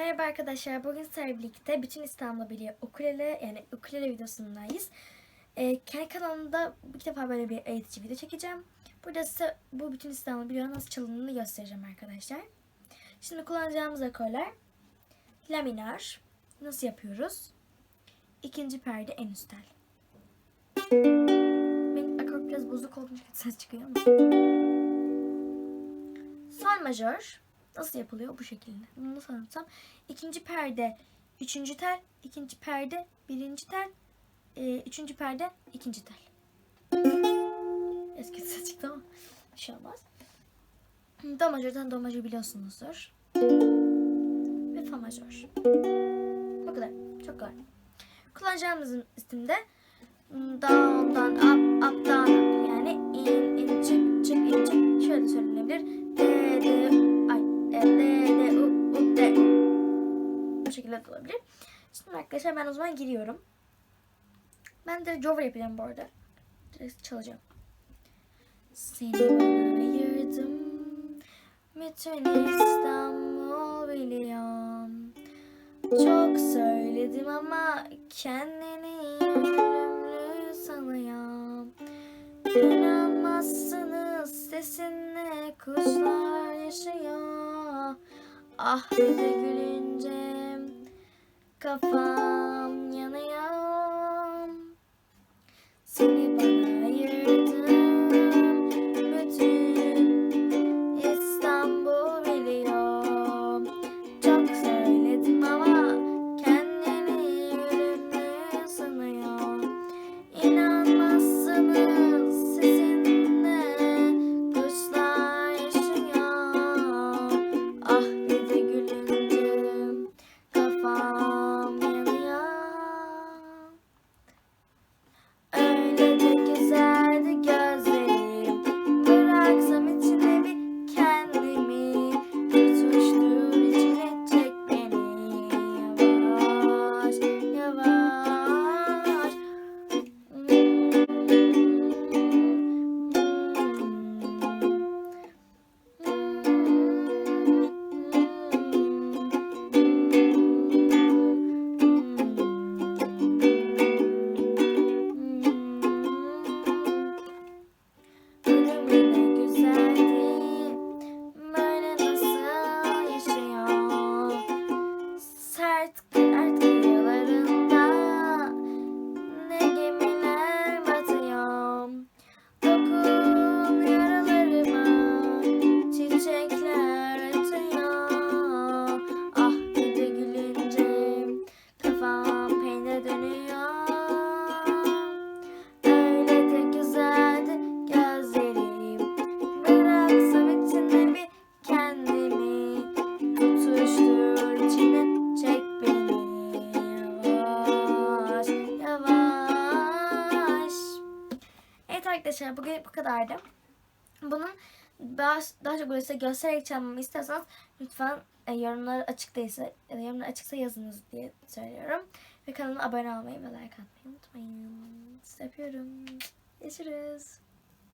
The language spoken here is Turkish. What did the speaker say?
Merhaba arkadaşlar. Bugün sizlerle birlikte Bütün İstanbul Biliyor ukulele yani ukulele videosundayız. Ee, kendi kanalımda ilk defa böyle bir eğitici video çekeceğim. Burada size bu Bütün İstanbul Biliyor nasıl çalındığını göstereceğim arkadaşlar. Şimdi kullanacağımız akorlar La minör. Nasıl yapıyoruz? İkinci perde en üst tel. Benim akor biraz bozuk olduğu için ses çıkıyor ama. Sol majör. Nasıl yapılıyor? Bu şekilde. Bunu nasıl anlatsam? İkinci perde üçüncü tel, ikinci perde birinci tel, e, üçüncü perde ikinci tel. Eski ses çıktı ama bir şey olmaz. Do majörden do majör biliyorsunuzdur. Ve fa majör. Bu kadar. Çok kolay. Kullanacağımız isimde down'dan up, up'dan up. Yani in, in, çık, olabilir. Şimdi arkadaşlar ben o zaman giriyorum. Ben de cover yapacağım bu arada. Direkt çalacağım. Seni bana ayırdım. Bütün İstanbul biliyorum. Çok söyledim ama kendini ölümlü sanıyorum. İnanmazsınız sesine kuşlar yaşıyor. Ah bir gülünce kafam yanıyor. Seni bana ayırdım. Arkadaşlar bugün bu kadardı. Bunun daha, daha çok böyle size göstererek çalmamı istiyorsanız lütfen e, yorumlar açık değilse da yorumlar açıksa yazınız diye söylüyorum. Ve kanalıma abone olmayı ve like atmayı unutmayın. Sizi. Görüşürüz.